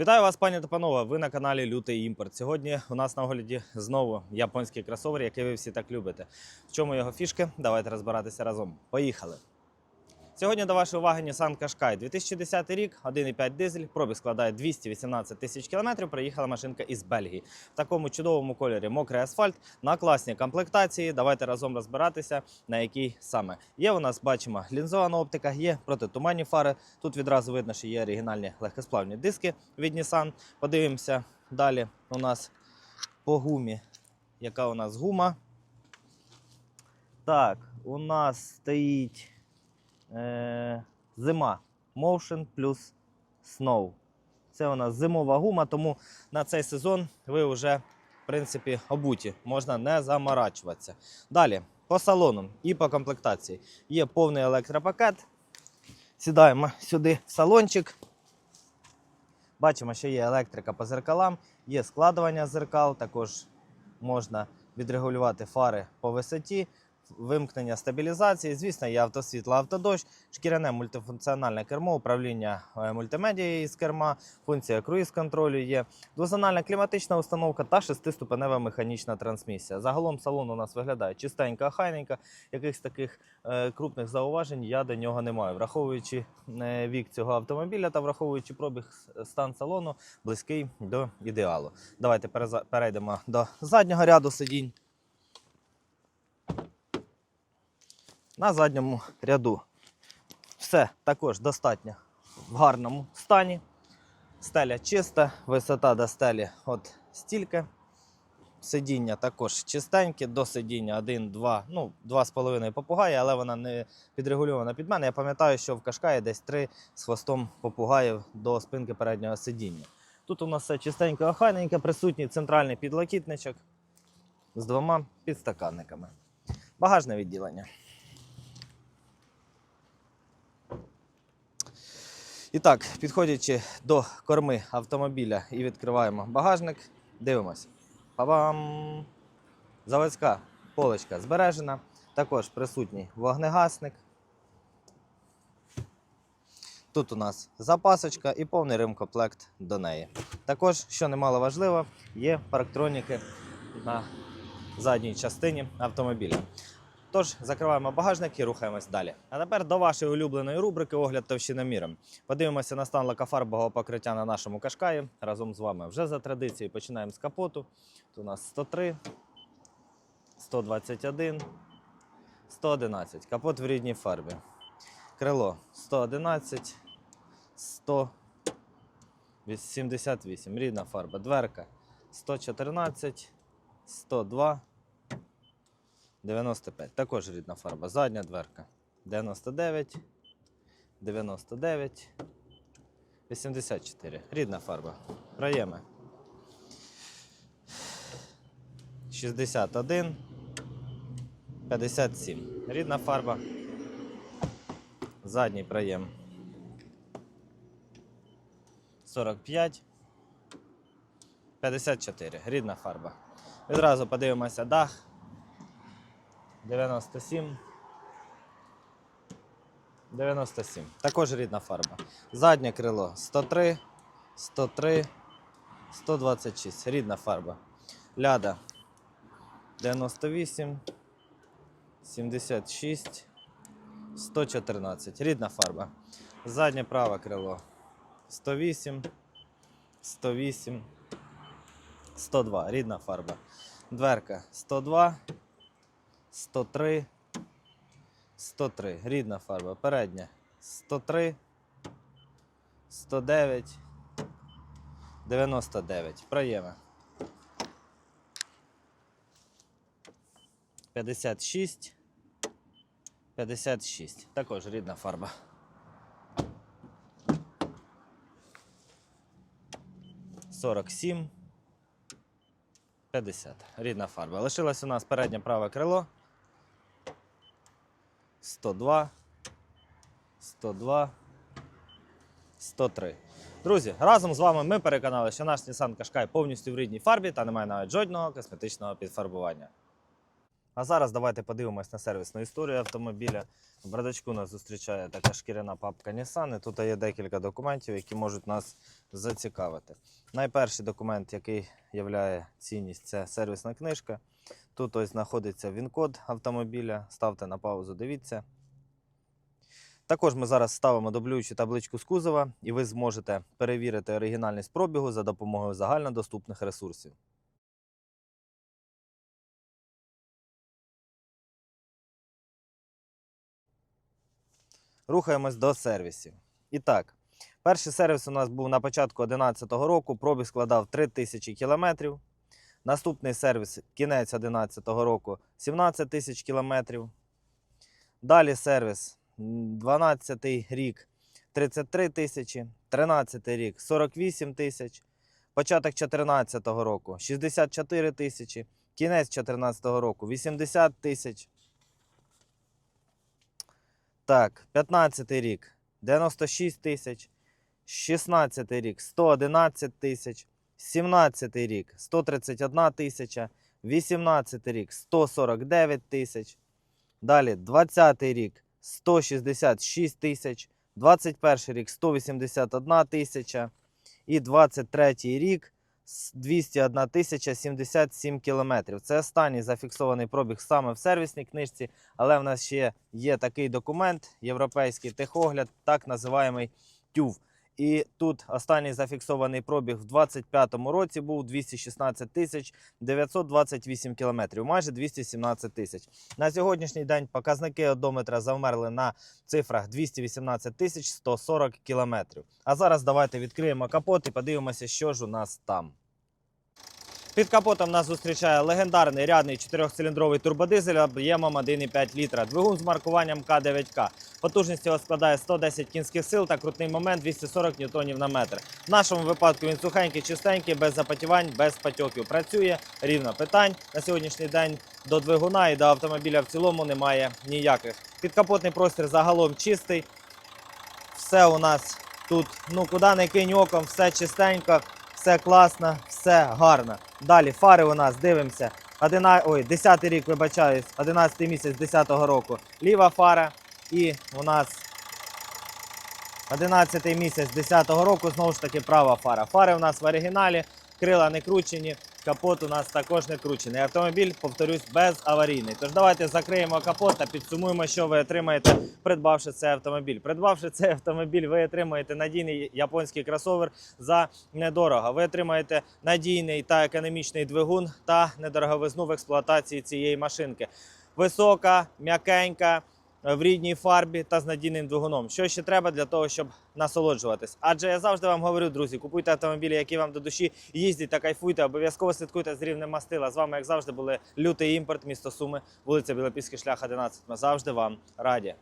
Вітаю вас, пані та панове. Ви на каналі Лютий Імпорт. Сьогодні у нас на огляді знову японський кросовер, який ви всі так любите. В чому його фішки? Давайте розбиратися разом. Поїхали! Сьогодні до вашої уваги Nissan Qashqai. 2010 рік, 1,5 дизель, пробіг складає 218 тисяч кілометрів. Приїхала машинка із Бельгії. В такому чудовому кольорі мокрий асфальт на класній комплектації. Давайте разом розбиратися, на якій саме. Є у нас, бачимо, лінзована оптика, є протитуманні фари. Тут відразу видно, що є оригінальні легкосплавні диски від Nissan. Подивимося далі. У нас по гумі. Яка у нас гума? Так, у нас стоїть е, зима. Motion плюс Snow. Це у нас зимова гума, тому на цей сезон ви вже, в принципі, обуті. Можна не заморачуватися. Далі, по салону і по комплектації. Є повний електропакет. Сідаємо сюди в салончик. Бачимо, що є електрика по зеркалам, є складування зеркал, також можна відрегулювати фари по висоті, вимкнення стабілізації. Звісно, є автосвітло, автодощ, шкіряне мультифункціональне кермо, управління е, мультимедією з керма, функція круїз-контролю є, двозональна кліматична установка та шестиступенева механічна трансмісія. Загалом салон у нас виглядає чистенько, охайненько. Якихось таких е, крупних зауважень я до нього не маю. Враховуючи е, вік цього автомобіля та враховуючи пробіг стан салону, близький до ідеалу. Давайте перейдемо до заднього ряду сидінь. На задньому ряду все також достатньо в гарному стані. Стеля чиста, висота до стелі от стільки. Сидіння також чистеньке, до сидіння 1, 2, ну 2,5 попугаї, але вона не підрегульована під мене. Я пам'ятаю, що в Кашкаї десь 3 з хвостом попугаїв до спинки переднього сидіння. Тут у нас все чистенько, охайненько, присутній центральний підлокітничок з двома підстаканниками. Багажне відділення. І так, підходячи до корми автомобіля і відкриваємо багажник, дивимося. Па-бам! Заводська полочка збережена. Також присутній вогнегасник. Тут у нас запасочка і повний ремкомплект до неї. Також, що немало важливо, є парктроніки на задній частині автомобіля. Тож закриваємо багажник і рухаємось далі. А тепер до вашої улюбленої рубрики Огляд товщиноміром. Подивимося на стан лакофарбового покриття на нашому кашкаї. Разом з вами вже за традицією починаємо з капоту. Тут у нас 103, 121, 111. Капот в рідній фарбі. Крило 111, 178. Рідна фарба. Дверка 114, 102. 95. Також рідна фарба. Задня дверка. 99. 99. 84. Рідна фарба. Проєми. 61. 57. Рідна фарба. Задній проєм. 45. 54. Рідна фарба. Відразу подивимося дах. 97. 97. Також рідна фарба. Заднє крило 103, 103, 126. Рідна фарба. Ляда 98, 76, 114. Рідна фарба. Заднє праве крило 108, 108, 102. Рідна фарба. Дверка 102. 103, 103. Рідна фарба. Передня. 103, 109, 99. Проєми. 56, 56. Також рідна фарба. Сорок сім. 50. Рідна фарба. Лишилось у нас переднє праве крило. 102, 102, 103. Друзі, разом з вами ми переконали, що наш Nissan Qashqai повністю в рідній фарбі та немає навіть жодного косметичного підфарбування. А зараз давайте подивимось на сервісну історію автомобіля. В бардачку нас зустрічає така шкіряна папка Nissan. І тут є декілька документів, які можуть нас зацікавити. Найперший документ, який являє цінність, це сервісна книжка. Тут ось знаходиться він-код автомобіля. Ставте на паузу, дивіться. Також ми зараз ставимо дублюючу табличку з кузова, і ви зможете перевірити оригінальність пробігу за допомогою загальнодоступних ресурсів. Рухаємось до сервісів. І так, перший сервіс у нас був на початку 2011 року, пробіг складав 3000 кілометрів. Наступний сервіс кінець 2011 року 17 тисяч кілометрів. Далі сервіс 12 рік 33 тисячі, 13 рік 48 тисяч, початок 2014 року 64 тисячі, кінець 2014 року 80 тисяч. Так, 15 рік 96 тисяч, 16 рік 111 тисяч, 17 рік 131 тисяча, 18 рік 149 тисяч. Далі 20 рік 166 тисяч, 21 рік 181 тисяча і 23 рік 201 тисяча 77 кілометрів. Це останній зафіксований пробіг саме в сервісній книжці, але в нас ще є такий документ, європейський техогляд, так називаємий TÜV. І тут останній зафіксований пробіг в 25-му році був 216 тисяч 928 кілометрів, майже 217 тисяч. На сьогоднішній день показники одометра завмерли на цифрах 218 тисяч 140 кілометрів. А зараз давайте відкриємо капот і подивимося, що ж у нас там. Під капотом нас зустрічає легендарний рядний 4-циліндровий турбодизель об'ємом 1,5 літра. Двигун з маркуванням К9К. Потужність його складає 110 кінських сил та крутний момент 240 ньютонів на метр. В нашому випадку він сухенький, чистенький, без запотівань, без патьоків. Працює рівно питань. На сьогоднішній день до двигуна і до автомобіля в цілому немає ніяких. Підкапотний простір загалом чистий. Все у нас тут, ну куди не кинь оком, все чистенько, все класно, все гарно. Далі фари у нас дивимося. 11, ой, 10 рік, вибачаюсь, 11 місяць 10 року. Ліва фара. І у нас 11 місяць 10 року знову ж таки права фара. Фари у нас в оригіналі, крила не кручені, капот у нас також не кручений. Автомобіль, повторюсь, безаварійний. Тож давайте закриємо капот та підсумуємо, що ви отримаєте, придбавши цей автомобіль. Придбавши цей автомобіль, ви отримаєте надійний японський кросовер за недорого. Ви отримаєте надійний та економічний двигун та недороговизну в експлуатації цієї машинки. Висока, м'якенька, в рідній фарбі та з надійним двигуном. Що ще треба для того, щоб насолоджуватись? Адже я завжди вам говорю, друзі, купуйте автомобілі, які вам до душі, їздять та кайфуйте, обов'язково слідкуйте з рівнем мастила. З вами, як завжди, були лютий імпорт, місто Суми, вулиця Білопільський шлях 11. Ми завжди вам раді.